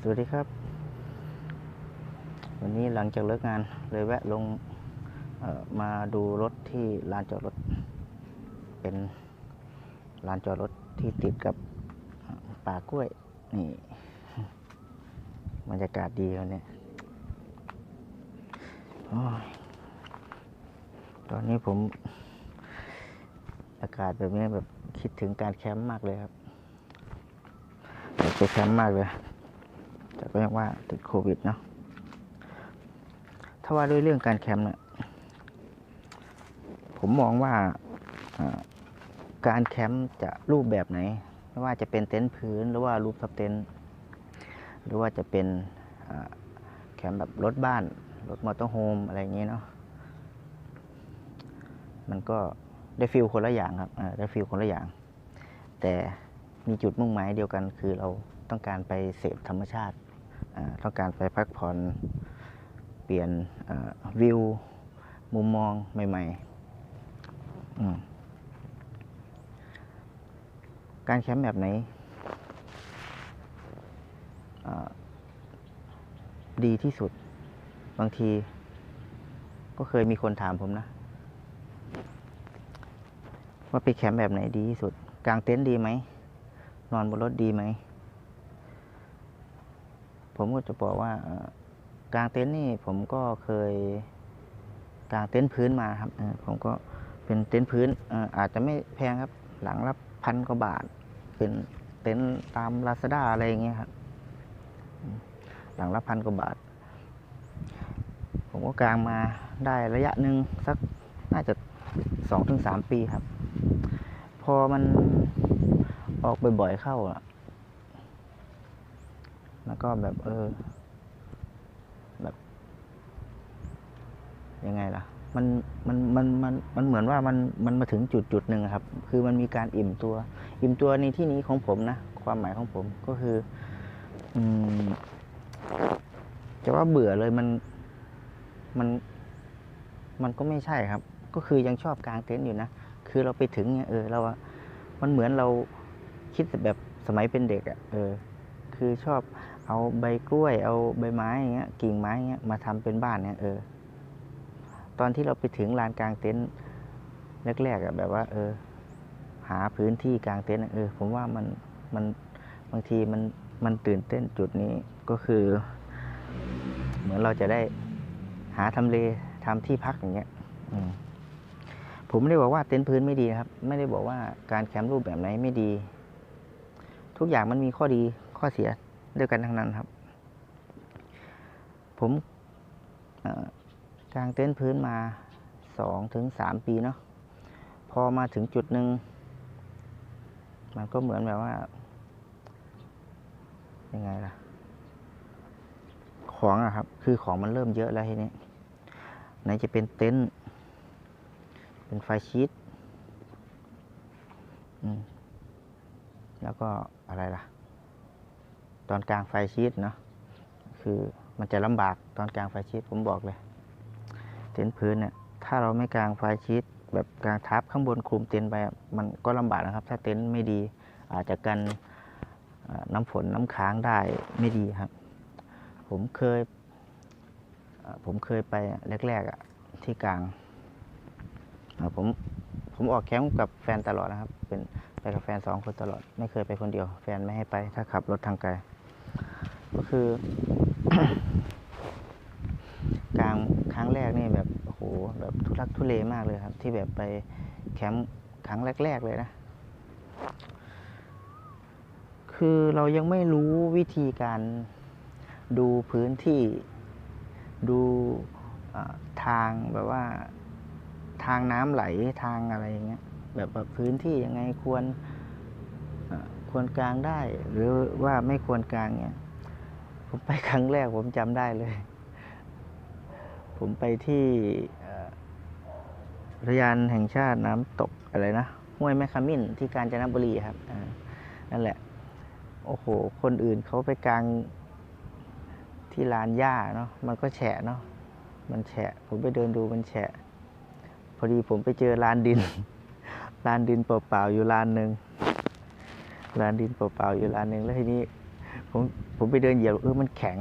สวัสดีครับ วันนี้หลังจากเลิกงานเลยแวะลงมาดูรถที่ลานจอดรถ เป็นลานจอดรถที่ติดกับป่ากล้วย นี่บรรยากาศดีวันนี้โอ้ยตอนนี้ผมอากาศแบบนี้แบบคิดถึงการแคมป์มากเลยครับอยากไปแคมป์มากเลย แต่ก็ยังว่าติดโควิดเนาะถ้าว่าด้วยเรื่องการแคมป์เนี่ยผมมองว่าการแคมป์จะรูปแบบไหน ไม่ว่าจะเป็นเต็นท์พื้นหรือว่ารูปทับเต็นท์หรือว่าจะเป็นแคมป์แบบรถบ้าน รถมอเตอร์โฮมอะไรอย่างเงี้ยเนาะมันก็ได้ฟิลคนละอย่างครับได้ฟิลคนละอย่าง แต่มีจุดมุ่งหมายเดียวกันคือเราต้องการไปเสพธรรมชาติ ต้องการไปพักผ่อนเปลี่ยนวิว มุมมองใหม่ๆ การแคมป์แบบไหนดีที่สุด บางทีก็เคยมีคนถามผมนะ ว่าไปแคมป์แบบไหนดีที่สุด กางเต็นท์ดีไหม นอนบนรถดีไหม ผมก็จะบอกว่ากางเต็นท์นี่ผมก็เคยกางเต็นท์พื้นมาครับผมก็เป็นเต็นท์พื้นอาจจะไม่แพงครับ หลังละพันกว่าบาท เป็นเต็นท์ตามลาซาด้าอะไรอย่างเงี้ยครับหลังละพันกว่าบาท ผมก็กางมาได้ระยะหนึ่งสักน่าจะสองถึงสามปีครับ พอมันออกบ่อยๆเข้าอะ แล้วก็แบบเออ แบบ ยังไงล่ะ มันมันมันมันมันเหมือนว่ามันมันมาถึงจุดจุดหนึ่งครับ คือมันมีการอิ่มตัว อิ่มตัวในที่นี้ของผมนะความหมายของผมก็คือ อืมจะว่าเบื่อเลยมันมันมันก็ไม่ใช่ครับ ก็คือยังชอบกางเต็นท์อยู่นะ คือเราไปถึงเนี่ยเออเราอะมันเหมือนเราคิดแบบสมัยเป็นเด็กอะเออ คือชอบ เอาใบกล้วย เอาใบไม้อย่างเงี้ยกิ่งไม้อย่างเงี้ยมาทำเป็นบ้านเนี่ยเออ ตอนที่เราไปถึงลานกลางเต็นท์แรกๆอะ่ะแบบว่า เออ หาพื้นที่กลางเต็นท์อะเออ ผมว่ามันมันบางทีมันมันตื่นเต้นจุดนี้ก็คือ เหมือนเราจะได้หาทำเลทำที่พักอย่างเงี้ยผมไม่ได้บอกว่าเต็นท์พื้นไม่ดีครับ ไม่ได้บอกว่าการแคมป์รูปแบบไหนไม่ดี ทุกอย่างมันมีข้อดีข้อเสีย ด้วยกันทั้งนั้นครับ ผมกางเต็นท์พื้นมาสองถึงสามปีเนาะพอมาถึงจุดหนึ่งมันก็เหมือนแบบว่า ยังไงล่ะ ของอะครับ คือของมันเริ่มเยอะแล้วทีนี้ไหนจะเป็นเต็นท์เป็นไฟชีตอืมแล้วก็อะไรล่ะ ตอนกลางไฟชีตเนาะคือมันจะลำบากตอนกลางไฟชีตผมบอกเลย เต็นท์พื้นเนี่ยถ้าเราไม่กลางไฟชีตแบบกลางทับข้างบนคลุมเต็นท์ไปมันก็ลำบากนะครับ ถ้าเต็นท์ไม่ดีอาจจะกันน้ำฝนน้ำค้างได้ไม่ดีครับ ผมเคย ผมเคยไปแรกๆอะที่กลางผมผมออกแคมป์กับแฟนตลอดนะครับ เป็นไปกับแฟนสองคนตลอด ไม่เคยไปคนเดียว แฟนไม่ให้ไป ถ้าขับรถทางไกล ก็คือกลางครั้งแรกนี่แบบโอ้โหแบบทุลักทุเลมากเลยครับ ที่แบบไปแคมป์ครั้งแรก ๆ เลยนะ คือเรายังไม่รู้วิธีการดูพื้นที่ดูทางแบบว่าทางน้ำไหลทางอะไรอย่างเงี้ยแบบว่าพื้นที่ยังไงควรควรกลางได้ หรือว่าไม่ควรกลางเนี่ย ผมไปครั้งแรกผมจำได้เลย ผมไปที่เอ่ออุทยานแห่งชาติน้ำตกอะไรนะห้วยแม่ขมิ้นที่กาญจนบุรีครับนั่นแหละ โอ้โห คนอื่นเขาไปกลางที่ลานหญ้าเนาะมันก็แฉะเนาะมันแฉะ ผมไปเดินดูมันแฉะ พอดีผมไปเจอลานดิน ลานดินเปล่าๆอยู่ลานหนึ่งลานดินเปล่าๆอยู่ลานหนึ่งแล้วทีนี้ ผมผมไปเดินเหยียบเออมันแข็ง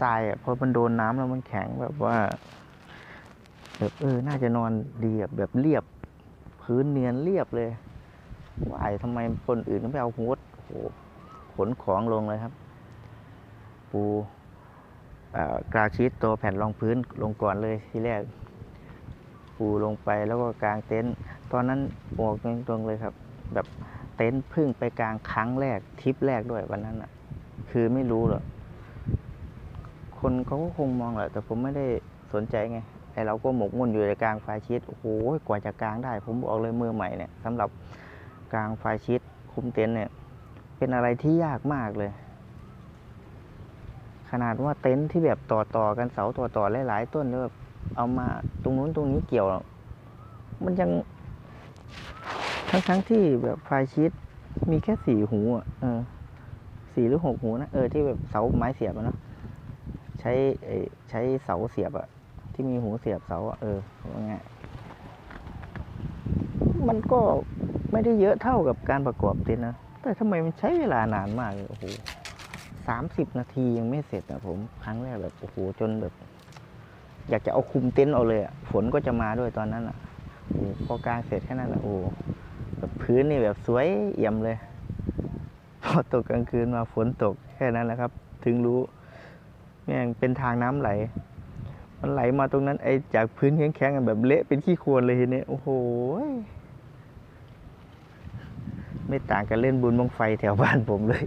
ทรายอะพอมันโดนน้ำแล้วมันแข็งแบบว่าแบบเออ น่าจะนอนดีแบบเรียบ พื้นเนียนเรียบเลยว่ายทำไมคนอื่นไม่เอาหัวโอ้โหขนของลงเลยครับ ปูกราชีตตัวแผ่นรองพื้นลงก่อนเลยทีแรก ปูลงไปแล้วก็กางเต็นท์ตอนนั้นบอกตรงๆเลยครับ แบบเต็นท์พึ่งไปกลางครั้งแรกทริปแรกด้วยวันนั้นอะ คือไม่รู้หรอกคนเขาก็คงมองแหละแต่ผมไม่ได้สนใจไงไอเราก็หมกมุ่นอยู่ในกลางไฟชีตโอ้โหกว่าจะกลางได้ ผมบอกเลยมือใหม่เนี่ยสำหรับกลางไฟชีตคุมเต็นเนี่ย เป็นอะไรที่ยากมากเลย ขนาดว่าเต็นท์ที่แบบต่อต่อกันเสาต่อต่อหลายๆต้นแล้วแบบเอามาตรงนู้นตรงนี้เกี่ยว มันยัง ทั้งทั้งๆที่แบบไฟชีตมีแค่สี่หูอะเออ สี่หรือหกหูนะเออที่แบบเสาไม้เสียบอะเนาะใช้เอ่อใช้เสาเสียบอะที่มีหูเสียบเสาอะเออว่าไงมันก็ไม่ได้เยอะเท่ากับการประกอบเต็นท์นะแต่ทำไมมันใช้เวลานานมากเลยโอ้โหสามสิบนาทียังไม่เสร็จอะผมครั้งแรกแบบโอ้โหจนแบบ อยากจะเอาคุมเต็นท์เอาเลยอะฝนก็จะมาด้วยตอนนั้นอะโอ้พอกลางเสร็จแค่นั้นแหละโอ้โหแบบพื้นนี่แบบสวยเอี่ยมเลย อตกกลางคืนมาฝนตกแค่นั้นแหละครับ ถึงรู้แม่งเป็นทางน้ำไหล มันไหลมาตรงนั้นไอจากพื้นแข็งๆอะแบบเละเป็นขี้โคลนเลยทีนี้โอ้โหไม่ต่างกันเล่นบุญบังไฟแถวบ้านผมเลย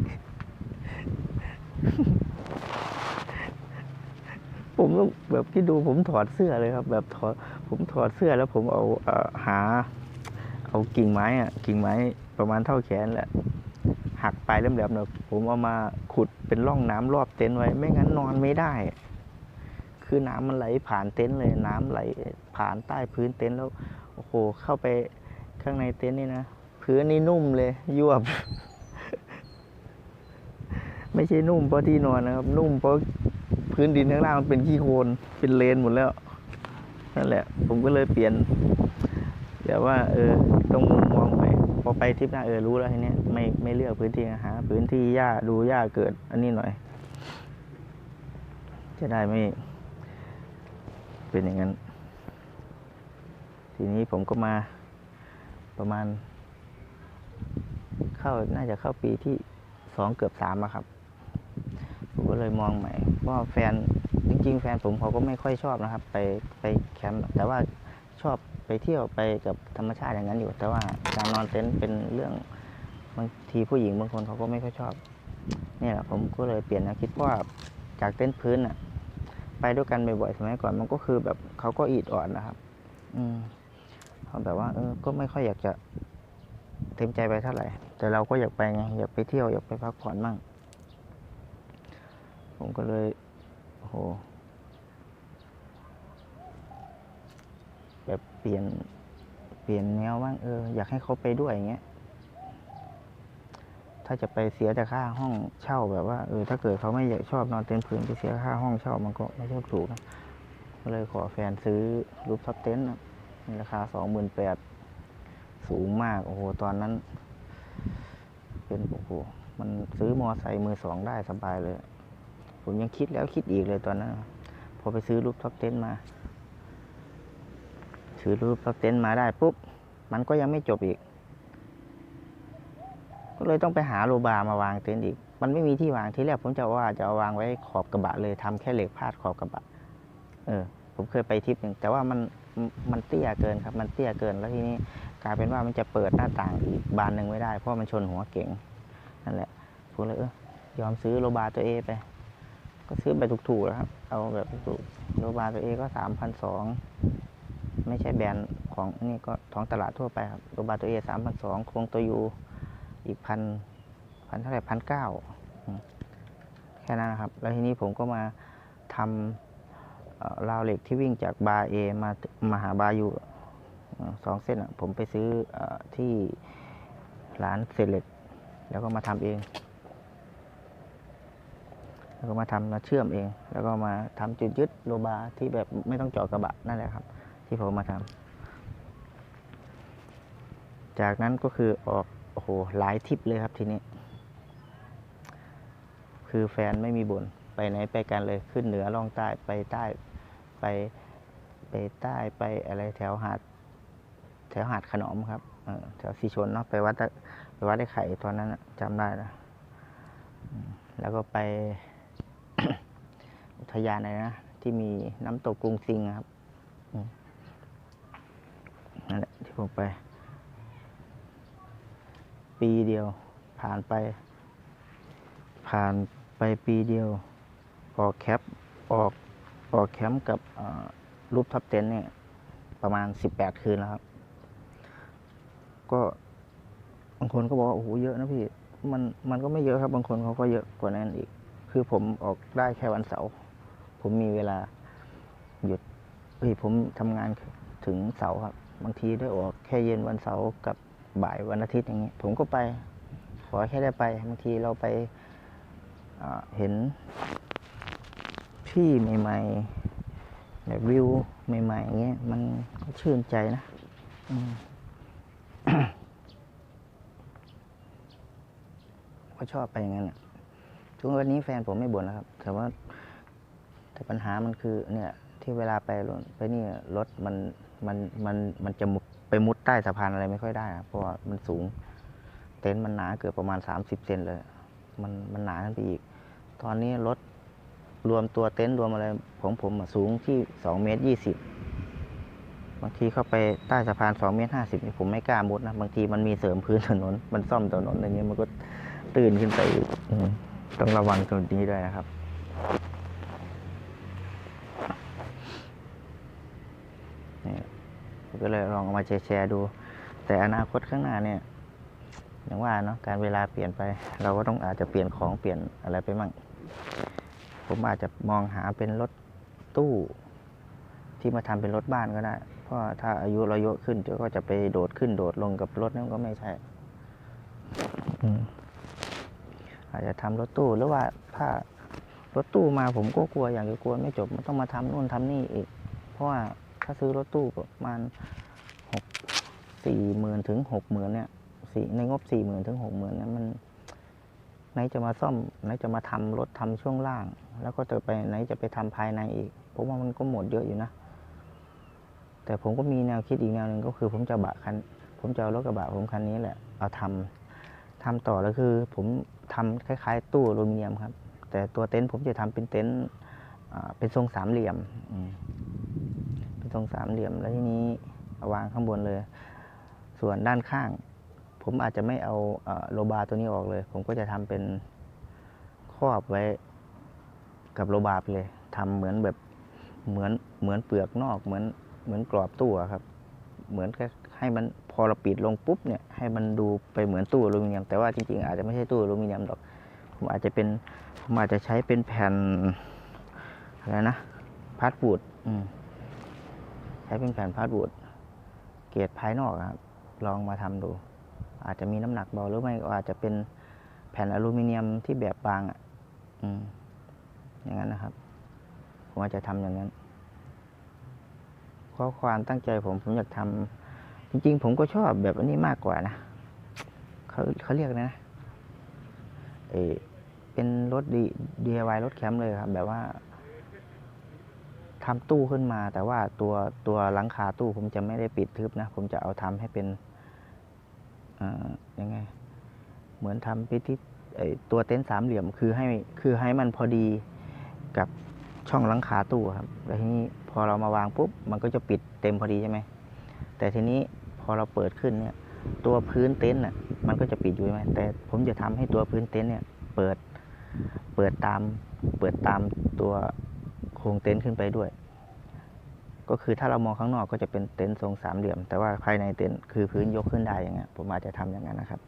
ผมต้องแบบที่ดูผมถอดเสื้อเลยครับ แบบถอดผมถอดเสื้อแล้วผมเอาเอ่อหา เอากิ่งไม้อะกิ่งไม้ประมาณเท่าแขนแหละ หักปลายแหลมๆเนอะผมเอามาขุดเป็นร่องน้ำรอบเต็นท์ไว้ ไม่งั้นนอนไม่ได้ คือน้ำมันไหลผ่านเต็นท์เลย น้ำไหลผ่านใต้พื้นเต็นท์แล้วโอ้โหเข้าไปข้างในเต็นท์นี่นะพื้นนี่นุ่มเลยยวบ ไม่ใช่นุ่มเพราะที่นอนนะครับ นุ่มเพราะพื้นดินข้างล่างมันเป็นขี้โคลนเป็นเลนหมดแล้วนั่นแหละ ผมก็เลยเปลี่ยนเดี๋ยวว่า เออต้องมุมมอง ไปพอไปทริปหน้าเออรู้แล้วทีเนี้ยไม่ไม่เลือกพื้นที่หาพื้นที่หญ้าดูหญ้าเกิด อันนี้หน่อย จะได้ไม่ เป็นอย่างนั้น ทีนี้ผมก็มาประมาณ เข้าน่าจะเข้าปีที่สองเกือบสามอะครับผมก็เลยมองใหม่เพราะว่าแฟนจริง ๆ แฟนผมเขาก็ไม่ค่อยชอบนะครับ ไปไปแคมป์แต่ว่าชอบ ไปเที่ยวไปกับธรรมชาติอย่างนั้นอยู่ แต่ว่าการนอนเต็นท์เป็นเรื่องบางทีผู้หญิงบางคนเขาก็ไม่ค่อยชอบนี่แหละผมก็เลยเปลี่ยนแนวคิดเพราะว่าจากเต็นท์พื้นอะไปด้วยกันบ่อยๆสมัยก่อนมันก็คือแบบเขาก็อิดอ่อนนะครับ อืมเขาแบบว่า เออ ก็ไม่ค่อยอยากจะเต็มใจไปเท่าไหร่ แต่เราก็อยากไปไงอยากไปเที่ยวอยากไปพักผ่อนมั่งผมก็เลยโอ้โห แบบเปลี่ยนเปลี่ยนแนวบ้างเอออยากให้เขาไปด้วยอย่างเงี้ยถ้าจะไปเสียแต่ค่าห้องเช่าแบบว่าเออถ้าเกิดเขาไม่อยากชอบนอนเต็นท์พื้นไปเสียค่าห้องเช่ามันก็ไม่ใช่ถูกนะก็เลยขอแฟนซื้อรูปท็อปเต็นท์ในราคาสองหมื่นแปดสูงมากโอ้โหตอนนั้น เป็นโอ้โหมันซื้อมอไซค์มือสองได้สบายเลย ผมยังคิดแล้วคิดอีกเลยตอนนั้น พอไปซื้อรูปท็อปเต็นท์มา ซื้อรูปท็อปเต็นท์มาได้ปุ๊บมันก็ยังไม่จบอีก ก็เลยต้องไปหาโลบาร์มาวางเต็นท์อีก มันไม่มีที่วางที่แรกผมจะว่าจะเอาวางไว้ขอบกระบะเลยทำแค่เหล็กพาดขอบกระบะ เออ ผมเคยไปทริปหนึ่งแต่ว่ามันมันเตี้ยเกินครับ มันเตี้ยเกินแล้วทีนี้กลายเป็นว่ามันจะเปิดหน้าต่างอีกบานหนึ่งไม่ได้ เพราะมันชนหัวเก๋งนั่นแหละผมเลยเออยอมซื้อโลบาร์ตัวเอไป ก็ซื้อแบบถูกๆนะครับ เอาแบบถูกๆโลบาร์ตัวเอก็สามพันสอง ไม่ใช่แบรนด์ของนี่ก็ท้องตลาดทั่วไปครับโลบาตัวเอสามพันสองโครงตัวยูอีกพันพันเท่าไหร่พันเก้าแค่นั้นนะครับ แล้วทีนี้ผมก็มาทำราวเหล็กที่วิ่งจากบาร์เอมามาหาบาร์ยูสองเส้นอะผมไปซื้ออที่ร้านเซเหลตแล้วก็มาทำเอง แล้วก็มาทำมาเชื่อมเอง แล้วก็มาทำจุดยึดโลบาที่แบบไม่ต้องเจาะกระบะนั่นแหละครับ ที่ผมมาทำจากนั้นก็คือออกโอ้โหหลายทิปเลยครับทีนี้ คือแฟนไม่มีบ่นไปไหนไปกันเลยขึ้นเหนือล่องใต้ไปใต้ไปไปใต้ไปอะไรแถวหาด แถวหาดขนอมครับเอแถวสีชนเนาะไปวัดไปวัดได้ไข่ตอนนั้นะจำได้นะแล้วก็ไปอุทยานอะไรนะ ที่มีน้ำตกกรุงซิงครับอื ละที่ผมไป ปีเดียว ผ่านไป ผ่านไปปีเดียว ออกแคปออกออกแคมป์กับรูปท็อปเต็นเนี่ยประมาณสิบแปดคืนแล้วครับ ก็บางคนก็บอกว่าโอ้โหเยอะนะพี่มันมันก็ไม่เยอะครับ บางคนเขาก็เยอะกว่านั้นอีก คือผมออกได้แค่วันเสาร์ผมมีเวลาหยุดเฮ้ยผมทำงานถึงเสาร์ครับ บางทีได้ออกแค่เย็นวันเสาร์กับบ่ายวันอาทิตย์อย่างนี้ ผมก็ไป ขอแค่ได้ไป บางทีเราไปเห็นที่ใหม่ๆแบบวิวใหม่ๆอย่างเงี้ยมันก็ชื่นใจนะก็ชอบไปอย่างนั้นอะทุกวันนี้แฟนผมไม่บ่นแล้วครับ แต่ว่าแต่ปัญหามันคือ เนี่ย ที่เวลาไปไปนี่รถมัน มันมันมันจะมุดไปมุดใต้สะพานอะไรไม่ค่อยได้ครับเพราะว่ามันสูง เต็นท์มันหนาเกือบประมาณ 30เซนเลย มันมันหนาขึ้นไปอีก ตอนนี้รถรวมตัวเต็นท์รวมอะไรของผมสูงที่2เมตร20บางทีเข้าไปใต้สะพาน2เมตร50นี่ผมไม่กล้ามุดนะบางทีมันมีเสริมพื้นถนน มันซ่อมถนนอย่างเงี้ยมันก็ตื่นขึ้นไปต้องระวังตรงนี้ด้วยนะครับ นี่ผม ก็เลยลองเอามาแชร์ๆดู แต่อนาคตข้างหน้าเนี่ยอย่างว่าเนาะการเวลาเปลี่ยนไป เราก็ต้องอาจจะเปลี่ยนของเปลี่ยนอะไรไปมั่งผมอาจจะมองหาเป็นรถตู้ที่มาทำเป็นรถบ้านก็ได้ เพราะถ้าอายุเราเยอะขึ้นเดี๋ยวก็จะไปโดดขึ้นโดดลงกับรถนั่นก็ไม่ใช่อืมอาจจะทำรถตู้หรือว่าถ้ารถตู้มาผมก็กลัวอย่างเดียวกลัวไม่จบมันต้องมาทำนู่นทำนี่อีก เพราะว่า ถ้าซื้อรถตู้ประมาณหกสี่หมื่นถึงหกหมื่นเนี่ยสี่ในงบสี่หมื่นถึงหกหมื่นเนี่ยมันไหนจะมาซ่อมไหนจะมาทำรถทำช่วงล่าง แล้วก็จะไปไหนจะไปทำภายในอีกผมว่ามันก็หมดเยอะอยู่นะ แต่ผมก็มีแนวคิดอีกแนวหนึ่งก็คือผมจะบะคัน ผมจะเอารถกระบะผมคันนี้แหละเอาทำทำต่อแล้วคือ ผมทำคล้าย ๆ ตู้อลูมิเนียมครับ แต่ตัวเต็นท์ผมจะทำเป็นเต็นท์เป็นทรงสามเหลี่ยม อืมเป็นทรงสามเหลี่ยมแล้วทีนี้าวางข้างบนเลย ส่วนด้านข้าง ผมอาจจะไม่เอาโลบาร์ตัวนี้ออกเลย ผมก็จะทำเป็นครอบไว้กับโลบาร์ไปเลยทำเหมือนแบบเหมือนเหมือนเปลือกนอกเหมือนเหมือนกรอบตู้ครับ เหมือนให้มันพอเราปิดลงปุ๊บเนี่ยให้มันดูไปเหมือนตู้อลูมิเนียมแต่ว่าจริงๆอาจจะไม่ใช่ตู้อลูมิเนียมหรอกผมอาจจะเป็นผมอาจจะใช้เป็นแผ่นอะไรนะพาสบูดอืม ใช้เป็นแผ่นพาสบูดเกรดภายนอกครับ ลองมาทำดู อาจจะมีน้ำหนักเบาหรือไม่ก็อาจจะเป็นแผ่นอลูมิเนียมที่แบบบางอะอืมอย่างนั้นนะครับ ผมอาจจะทำอย่างนั้นเพราะความตั้งใจผมผมอยากทำจริง ๆ ผมก็ชอบแบบอันนี้มากกว่านะเขาเขาเรียกนะเออเป็นรถดี DIY รถแคมป์เลยครับ แบบว่า ทำตู้ขึ้นมา แต่ว่าตัวตัวหลังคาตู้ผมจะไม่ได้ปิดทึบนะ ผมจะเอาทำให้เป็นยังไง เหมือนทำพิธีตัวเต็นท์สามเหลี่ยมคือให้คือให้มันพอดีกับช่องหลังคาตู้ครับ แล้วทีนี้พอเรามาวางปุ๊บ มันก็จะปิดเต็มพอดีใช่ไหม แต่ทีนี้พอเราเปิดขึ้นเนี่ย ตัวพื้นเต็นท์น่ะ มันก็จะปิดอยู่ใช่ไหมแต่ผมจะทำให้ตัวพื้นเต็นท์เนี่ย เปิด เปิดตาม เปิดตามตัว โครงเต็นท์ขึ้นไปด้วย ก็คือถ้าเรามองข้างนอกก็จะเป็นเต็นท์ทรงสามเหลี่ยม แต่ว่าภายในเต็นท์คือพื้นยกขึ้นได้อย่างเงี้ยผมอาจจะทำอย่างนั้นนะครับ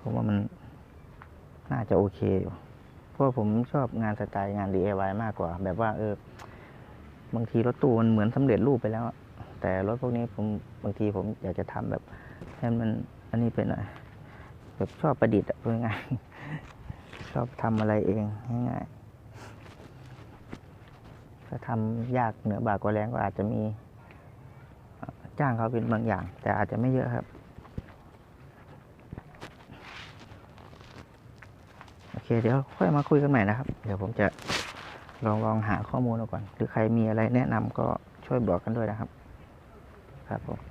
ผมว่ามันน่าจะโอเคอยู่เพราะผมชอบงานสไตล์งาน DIY มากกว่า แบบว่าเออบางทีรถตู้มันเหมือนสำเร็จรูปไปแล้ว แต่รถพวกนี้ผมบางทีผมอยากจะทำแบบให้มันอันนี้เป็นหน่อย แบบชอบประดิษฐ์อะพูดง่ายชอบทำอะไรเองง่ายๆถ้าทำยากเหนือบ่ากว่าแรงก็อาจจะมีจ้างเขาเป็นบางอย่าง แต่อาจจะไม่เยอะครับ โอเค เดี๋ยวค่อยมาคุยกันใหม่นะครับ เดี๋ยวผมจะลองลองหาข้อมูลดูก่อน หรือใครมีอะไรแนะนำก็ช่วยบอกกันด้วยนะครับ ครับผม